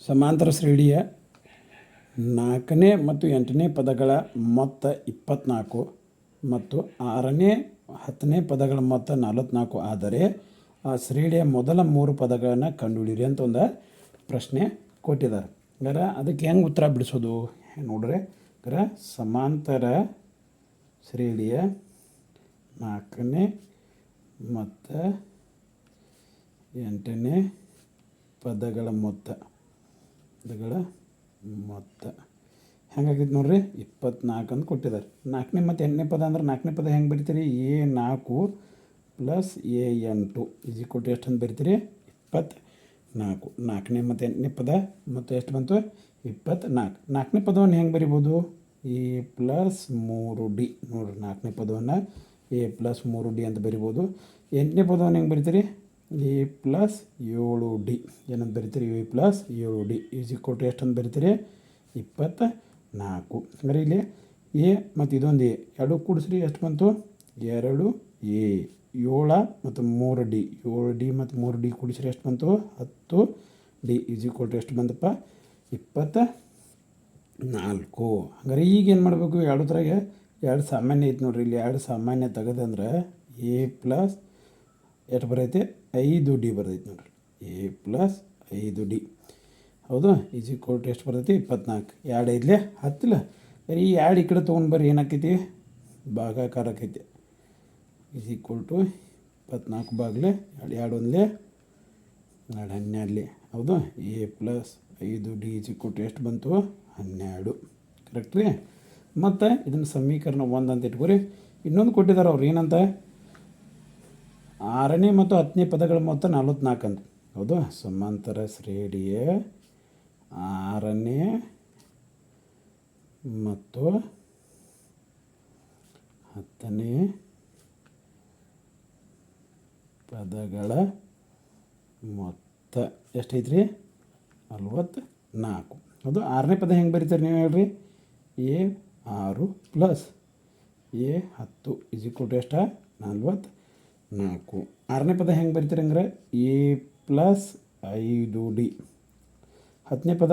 ಸಮಾಂತರ ಶ್ರೇಣಿಯ ನಾಲ್ಕನೇ ಮತ್ತು ಎಂಟನೇ ಪದಗಳ ಮೊತ್ತ ಇಪ್ಪತ್ತ್ನಾಲ್ಕು ಮತ್ತು ಆರನೇ, ಹತ್ತನೇ ಪದಗಳ ಮೊತ್ತ ನಲವತ್ತ್ನಾಲ್ಕು ಆದರೆ ಆ ಶ್ರೇಣಿಯ ಮೊದಲ ಮೂರು ಪದಗಳನ್ನು ಕಂಡುಹಿಡಿಯಿರಿ ಅಂತ ಒಂದು ಪ್ರಶ್ನೆ ಕೊಟ್ಟಿದ್ದಾರೆ. ಗರ, ಅದಕ್ಕೆ ಹೆಂಗೆ ಉತ್ತರ ಬಿಡಿಸೋದು? ನೋಡ್ರಿ. ಗರ, ಸಮಾಂತರ ಶ್ರೇಣಿಯ ನಾಲ್ಕನೇ ಮತ್ತು ಎಂಟನೇ ಪದಗಳ ಮೊತ್ತ. ಪದಗಳ ಮೊತ್ತ ಹೆಂಗಾಗೈತೆ ನೋಡ್ರಿ? ಇಪ್ಪತ್ನಾಲ್ಕು ಅಂತ ಕೊಟ್ಟಿದ್ದಾರೆ. ನಾಲ್ಕನೇ ಮತ್ತು ಎಂಟನೇ ಪದ ಅಂದ್ರೆ ನಾಲ್ಕನೇ ಪದ ಹೆಂಗೆ ಬರಿತೀರಿ? ಎ ನಾಲ್ಕು ಪ್ಲಸ್ ಎ ಎಂಟು ಇಜಿ ಕೊಟ್ಟು ಎಷ್ಟು ಅಂತ ಬರಿತೀರಿ? ಇಪ್ಪತ್ತು ನಾಲ್ಕು ನಾಲ್ಕನೇ ಮತ್ತು ಎಂಟನೇ ಪದ ಮತ್ತು ಎಷ್ಟು ಬಂತು? ಇಪ್ಪತ್ತ್ನಾಲ್ಕು ನಾಲ್ಕನೇ ಪದವನ್ನು ಹೆಂಗೆ ಬರಿಬೋದು? ಎ ಪ್ಲಸ್ ಮೂರು ಡಿ. ನೋಡ್ರಿ ನಾಲ್ಕನೇ ಪದವನ್ನು ಎ ಪ್ಲಸ್ ಮೂರು ಡಿ ಅಂತ ಬರಿಬೋದು. ಎಂಟನೇ ಪದವನ್ನು ಹೆಂಗೆ ಬರಿತೀರಿ? ಎ ಪ್ಲಸ್ ಏಳು ಡಿ. ಏನಂತ ಬರಿತೀರಿ? ಎ ಪ್ಲಸ್ ಏಳು ಡಿ. ಈಸ್ ಈಕ್ವಲ್ ಟು ಎಷ್ಟು ಅಂತ ಬರಿತೀರಿ? ಇಪ್ಪತ್ತ ನಾಲ್ಕು ಅಂದರೆ ಇಲ್ಲಿ ಎ ಮತ್ತು ಇದೊಂದು ಎ. ಎರಡು ಕೂಡಿಸ್ರಿ, ಎಷ್ಟು ಬಂತು? ಎರಡು ಎ. ಏಳ ಮತ್ತು ಮೂರು ಡಿ. ಏಳು ಡಿ ಮತ್ತು ಮೂರು ಡಿ ಕೂಡಿಸ್ರಿ, ಎಷ್ಟು ಬಂತು? ಹತ್ತು ಡಿ. ಈಸ್ ಈಕ್ವಲ್ ಟು ಎಷ್ಟು ಬಂತಪ್ಪ? ಇಪ್ಪತ್ತ ನಾಲ್ಕು ಹಂಗಾರೆ ಈಗ ಏನು ಮಾಡಬೇಕು? ಎರಡು ಥರಾಗೆ ಎರಡು ಸಾಮಾನ್ಯ ಐತೆ ನೋಡ್ರಿ. ಇಲ್ಲಿ ಎರಡು ಸಾಮಾನ್ಯ ತೆಗೆದಂದ್ರೆ ಎ ಪ್ಲಸ್ ಎಷ್ಟು ಬರೈತೆ? ಐದು ಡಿ ಬರ್ತೈತೆ ನೋಡ್ರಿ. ಎ ಪ್ಲಸ್ ಐದು ಡಿ. ಹೌದು? ಈಕ್ವಲ್ ಟು ಎಷ್ಟು ಬರ್ತೈತಿ? ಇಪ್ಪತ್ನಾಲ್ಕು. ಎರಡು ಐದಲೇ? ಹತ್ತಿಲ್ಲ ಈ ಎರಡು ಈ ಕಡೆ ತೊಗೊಂಡು ಬರ್ರಿ. ಏನಾಕೈತಿ? ಭಾಗಾಕಾರ ಆಕೈತಿ. ಈಸ್ ಈಕ್ವಲ್ ಟು ಇಪ್ಪತ್ನಾಲ್ಕು ಬಾಗ್ಲೆ? ಎರಡು ಎರಡು ಒಂದ್ಲೆ? ಎರಡು ಹನ್ನೆರಡಲಿ. ಹೌದು? ಎ ಪ್ಲಸ್ ಐದು ಡಿ ಈಸ್ ಈಕ್ವಲ್ ಟು ಎಷ್ಟು ಬಂತು? ಹನ್ನೆರಡು. ಕರೆಕ್ಟ್ ರೀ ಮತ್ತು ಇದನ್ನು ಸಮೀಕರಣ ಒಂದು ಅಂತ ಇಟ್ಕೊರಿ. ಇನ್ನೊಂದು ಕೊಟ್ಟಿದ್ದಾರೆ ಅವ್ರು. ಏನಂತ? ಆರನೇ ಮತ್ತು ಹತ್ತನೇ ಪದಗಳ ಮೊತ್ತ ನಲ್ವತ್ನಾಲ್ಕು ಅಂತ. ಹೌದು? ಸಮಾಂತರ ಶ್ರೇಣಿಯ ಆರನೇ ಮತ್ತು ಹತ್ತನೇ ಪದಗಳ ಮೊತ್ತ. ಎಷ್ಟೈತ್ರಿ? ನಲ್ವತ್ತು ನಾಲ್ಕು ಅದು ಆರನೇ ಪದ ಹೆಂಗೆ ಬರೀತಾರೆ ನೀವು ಹೇಳ್ರಿ? ಎ ಆರು ಪ್ಲಸ್ ಎ ಹತ್ತು. ಇಸ್ ಟು ಎಷ್ಟ? ನಲ್ವತ್ತು ನಾಲ್ಕು. ಆರನೇ ಪದ ಹೆಂಗೆ ಬರೀತಾರೆ ಅಂದರೆ ಎ ಪ್ಲಸ್ ಐದು ಡಿ ಹತ್ತನೇ ಪದ?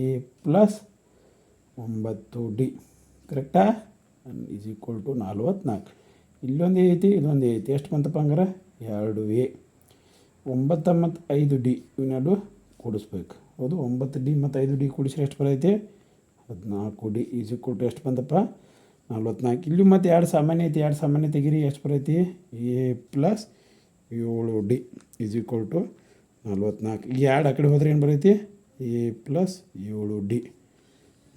ಎ ಪ್ಲಸ್ ಒಂಬತ್ತು ಡಿ ಕರೆಕ್ಟಾ ಈಸ್ ಈಕ್ವಲ್ ಟು ನಲ್ವತ್ನಾಲ್ಕು. ಇಲ್ಲೊಂದು ಐತಿ ಇದೊಂದು ಐತಿ. ಎಷ್ಟು ಬಂತಪ್ಪ ಅಂದ್ರೆ ಎರಡು ಎ ಒಂಬತ್ತು ಮತ್ತು ಐದು ಡಿ ಇವನ್ನೆರಡು ಕೂಡಿಸ್ಬೇಕು. ಹೌದು, ಒಂಬತ್ತು ಡಿ ಮತ್ತು ಐದು ಡಿ ಕೂಡಿಸ್ರೆ ಎಷ್ಟು ಬರೈತಿ ಹದಿನಾಲ್ಕು ಡಿ ಈಸ್ ಈಕ್ವಲ್ ಟು ಎಷ್ಟು ಬಂತಪ್ಪ? ನಲ್ವತ್ನಾಲ್ಕು. ಇಲ್ಲಿ ಮತ್ತು ಎರಡು ಸಾಮಾನ್ಯ ಐತಿ, ಎರಡು ಸಾಮಾನ್ಯ ತೆಗೀರಿ, ಎಷ್ಟು ಬರೈತಿ? ಎ ಪ್ಲಸ್ ಏಳು ಡಿ ಈಸ್ ಈಕ್ವಲ್ ಟು ನಲ್ವತ್ನಾಲ್ಕು. ಈ ಎರಡು ಆ ಕಡೆ ಹೋದ್ರೆ ಏನು ಬರೈತಿ? ಎ ಪ್ಲಸ್ ಏಳು ಡಿ.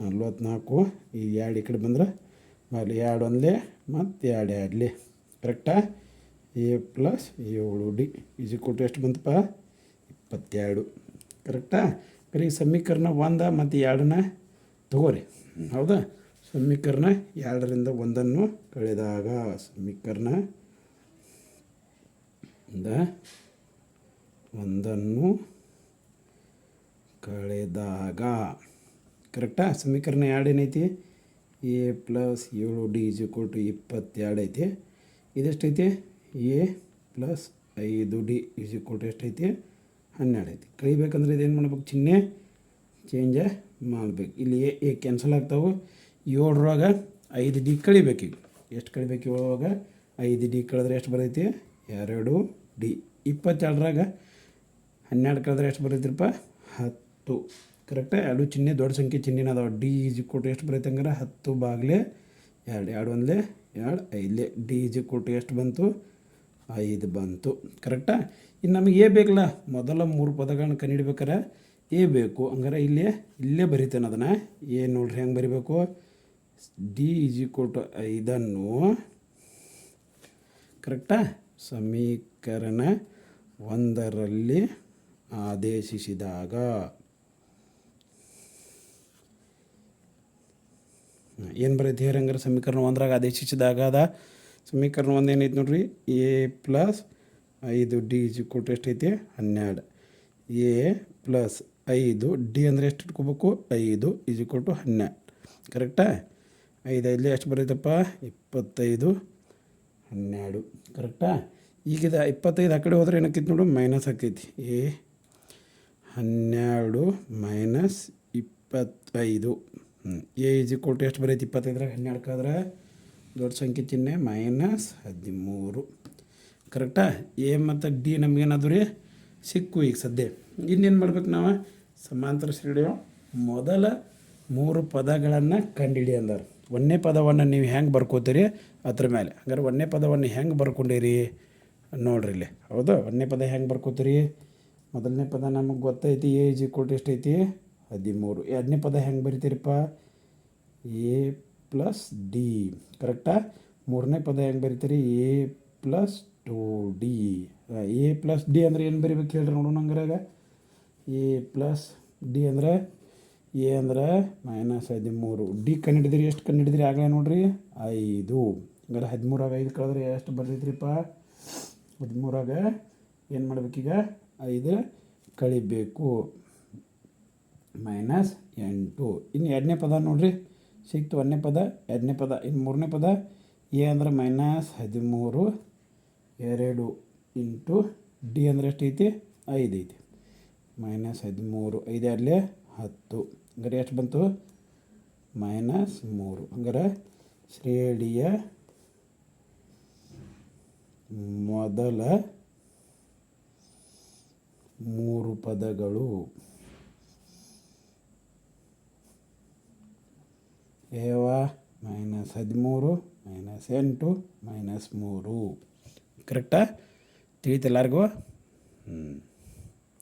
ನಲ್ವತ್ನಾಲ್ಕು ಈ ಎರಡು ಈ ಕಡೆ ಬಂದ್ರೆ ಅಲ್ಲಿ ಎರಡು ಒಂದಲೇ, ಮತ್ತು ಎರಡು ಎರಡಲೇ. ಕರೆಕ್ಟಾ ಎ ಪ್ಲಸ್ ಏಳು ಡಿ ಈಸ್ ಈಕ್ವಲ್ ಟು ಎಷ್ಟು ಬಂತಪ್ಪ? ಇಪ್ಪತ್ತೆರಡು. ಕರೆಕ್ಟಾ ಬರೀ ಸಮೀಕರಣ ಒಂದ ಮತ್ತು ಎರಡನ್ನ ತಗೋರಿ. ಹೌದಾ? ಸಮೀಕರಣ ಎರಡರಿಂದ ಒಂದನ್ನು ಕಳೆದಾಗ ಸಮೀಕರಣ ಒಂದನ್ನು ಕಳೆದಾಗ. ಕರೆಕ್ಟಾ ಸಮೀಕರಣ ಎರಡು ಏನೈತಿ? ಎ ಪ್ಲಸ್ ಏಳು ಡಿ ಇಸ್ ಈಕ್ವಲ್ ಟು ಇಪ್ಪತ್ತೆರಡು ಐತಿ. ಇದೆಷ್ಟೈತಿ? ಎ ಪ್ಲಸ್ ಐದು ಡಿ ಇಸ್ ಈಕ್ವಲ್ ಟು ಎಷ್ಟೈತಿ? ಹನ್ನೆರಡು ಐತಿ. ಕಳಿಬೇಕಂದ್ರೆ ಇದೇನು ಮಾಡ್ಬೇಕು ಚಿಹ್ನೆ ಚೇಂಜ ಮಾಡಬೇಕು. ಇಲ್ಲಿ ಎ ಕ್ಯಾನ್ಸಲ್ ಆಗ್ತಾವೆ. ಏಳರೊಳಗ ಐದು ಡಿ ಕಳಿಬೇಕು ಈಗ. ಎಷ್ಟು ಕಳಿಬೇಕು ಏಳರೊಳಗ ಐದು ಡಿ ಕಳೆದ್ರೆ ಎಷ್ಟು ಬರೈತಿ? ಎರಡು ಡಿ. ಇಪ್ಪತ್ತೆರಡರಾಗ ಹನ್ನೆರಡು ಕಳೆದ್ರೆ ಎಷ್ಟು ಬರೈತಿರಪ್ಪ? ಹತ್ತು. ಕರೆಕ್ಟಾ ಎರಡು ಚಿಹ್ನೆ ದೊಡ್ಡ ಸಂಖ್ಯೆ ಚಿಹ್ನೆನ ಅದಾವೆ. ಡಿ ಇಜಿ ಕೊಟ್ಟು ಎಷ್ಟು ಬರೈತೆ ಹಂಗಾರೆ? ಹತ್ತು ಬಾಗ್ಲೆ ಎರಡು. ಎರಡು ಒಂದ್ಲೆ ಎರಡು, ಐದಲೆ. ಡಿ ಇಜಿ ಕೊಟ್ಟು ಎಷ್ಟು ಬಂತು? ಐದು ಬಂತು. ಕರೆಕ್ಟಾ ಇನ್ನು ನಮಗೆ ಎ ಬೇಕಲ್ಲ? ಮೊದಲ ಮೂರು ಪದಗಳನ್ನ ಕಂಡಿಡ್ಬೇಕಾರೆ? ಎ ಬೇಕು. ಹಂಗಾರೆ ಇಲ್ಲೇ ಇಲ್ಲೇ ಬರಿತೇನೆ ಅದನ್ನು. ಏನು ನೋಡ್ರಿ ಹೆಂಗೆ ಬರಿಬೇಕು? ಡಿ ಈಸ್ ಈಕ್ವಲ್ ಟು ಐದನ್ನು ಕರೆಕ್ಟಾ ಸಮೀಕರಣ ಒಂದರಲ್ಲಿ ಆದೇಶಿಸಿದಾಗ. ಏನು ಬರೈತಿ ಹಂಗಾರೆ ಸಮೀಕರಣ ಒಂದ್ರಾಗ ಆದೇಶಿಸಿದಾಗ ಅದ. ಸಮೀಕರಣ ಒಂದು ಏನೈತೆ ನೋಡ್ರಿ? ಎ ಪ್ಲಸ್ ಐದು ಡಿ ಇಸ್ ಈಕ್ವಲ್ ಟು ಎಷ್ಟೈತಿ ಹನ್ನೆರಡು. ಎ ಪ್ಲಸ್ ಐದು ಡಿ ಅಂದರೆ ಎಷ್ಟು ಇಟ್ಕೋಬೇಕು? ಐದು ಇಸ್ ಈಕ್ವಲ್ ಟು ಹನ್ನೆರಡು. ಕರೆಕ್ಟಾ ಐದು ಐದಲೇ ಎಷ್ಟು ಬರೈತಪ್ಪ? ಇಪ್ಪತ್ತೈದು, ಹನ್ನೆರಡು. ಕರೆಕ್ಟಾ? ಈಗಿದ ಇಪ್ಪತ್ತೈದು ಆ ಕಡೆ ಹೋದ್ರೆ ಏನಕ್ಕಿತ್ತು ನೋಡು ಮೈನಸ್ ಆಕೈತಿ. ಏ, ಹನ್ನೆರಡು ಮೈನಸ್ ಇಪ್ಪತ್ತೈದು. ಹ್ಞೂ ಎ ಇಸ್ ಕೊಟ್ಟು ಎಷ್ಟು ಬರೈತಿ? ಇಪ್ಪತ್ತೈದರಾಗ ಹನ್ನೆರಡಕ್ಕಾದ್ರೆ ದೊಡ್ಡ ಸಂಖ್ಯೆ ಚಿಹ್ನೆ ಮೈನಸ್ ಹದಿಮೂರು. ಕರೆಕ್ಟಾ? ಎ ಮತ್ತು ಡಿ ನಮಗೇನಾದ್ರು ರೀ? ಸಿಕ್ಕು ಈಗ ಸದ್ಯ. ಇನ್ನೇನು ಮಾಡ್ಬೇಕು ನಾವು? ಸಮಾಂತರ ಶ್ರೇಣಿಯ ಮೊದಲ ಮೂರು ಪದಗಳನ್ನು ಕಂಡಿಡಿ ಅಂದಾರ. ಒಂದನೇ ಪದವನ್ನು ನೀವು ಹೆಂಗೆ ಬರ್ಕೋತೀರಿ ಅದ್ರ ಮೇಲೆ. ಹಂಗಾರೆ ಒಂದನೇ ಪದವನ್ನು ಹೆಂಗೆ ಬರ್ಕೊಂಡಿರಿ ನೋಡ್ರಿ ಇಲ್ಲಿ. ಹೌದಾ ಒಂದನೇ ಪದ ಹೆಂಗೆ ಬರ್ಕೋತೀರಿ? ಮೊದಲನೇ ಪದ ನಮಗೆ ಗೊತ್ತೈತಿ, ಎ ಜಿ ಈಕ್ವಲ್ ಟು ಹದಿಮೂರು. ಎರಡನೇ ಪದ ಹೆಂಗೆ ಬರಿತೀರಿಪ್ಪ? A plus D. ಕರೆಕ್ಟಾ? ಮೂರನೇ ಪದ ಹೆಂಗೆ ಬರಿತೀರಿ? A plus two d. A plus d ಅಂದ್ರೆ ಏನು ಬರಿಬೇಕು ಹೇಳ್ರಿ ನೋಡೋಣ ಹಂಗ್ರಾಗ. ಎ ಪ್ಲಸ್ ಡಿ ಅಂದ್ರೆ ಎ ಅಂದ್ರೆ ಮೈನಸ್ ಹದಿಮೂರು. ಡಿ ಕಂಡಿಡಿದ್ರಿ ಎಷ್ಟು ಕಂಡಿಡಿದ್ರಿ ಆಗಲೇ ನೋಡ್ರಿ? ಐದು. ಹಂಗಾರೆ ಹದಿಮೂರಾಗ ಐದು ಕಳೆದ್ರೆ ಎಷ್ಟು ಬರ್ತೈತ್ರಿಪ್ಪ? ಹದಿಮೂರಾಗ ಏನು ಮಾಡ್ಬೇಕೀಗ? ಐದು ಕಳಿಬೇಕು. ಮೈನಸ್ ಎಂಟು. ಇನ್ನು ಎರಡನೇ ಪದ ನೋಡ್ರಿ. ಸಿಕ್ತು ಒಂದನೇ ಪದ, ಎರಡನೇ ಪದ, ಇನ್ನು ಮೂರನೇ ಪದ. ಎ ಅಂದ್ರೆ ಮೈನಸ್ ಹದಿಮೂರು, ಎರಡು ಇಂಟು ಡಿ ಅಂದ್ರೆ ಎಷ್ಟೈತಿ? ಐದು ಐತಿ ಮೈನಸ್ ಹದಿಮೂರು. ಐದು ಅಲ್ಲೇ ಹತ್ತು. ಹಂಗಾರೆ ಎಷ್ಟು ಬಂತು? ಮೈನಸ್ ಮೂರು. ಹಂಗಾರೆ ಶ್ರೇಣಿಯ ಮೊದಲ ಮೂರು ಪದಗಳು ಏವ? ಮೈನಸ್ ಹದಿಮೂರು ಮೈನಸ್ ಎಂಟು ಮೈನಸ್ ಮೂರು. ಕರೆಕ್ಟಾ ತಿಳಿತು ಹ್ಞೂ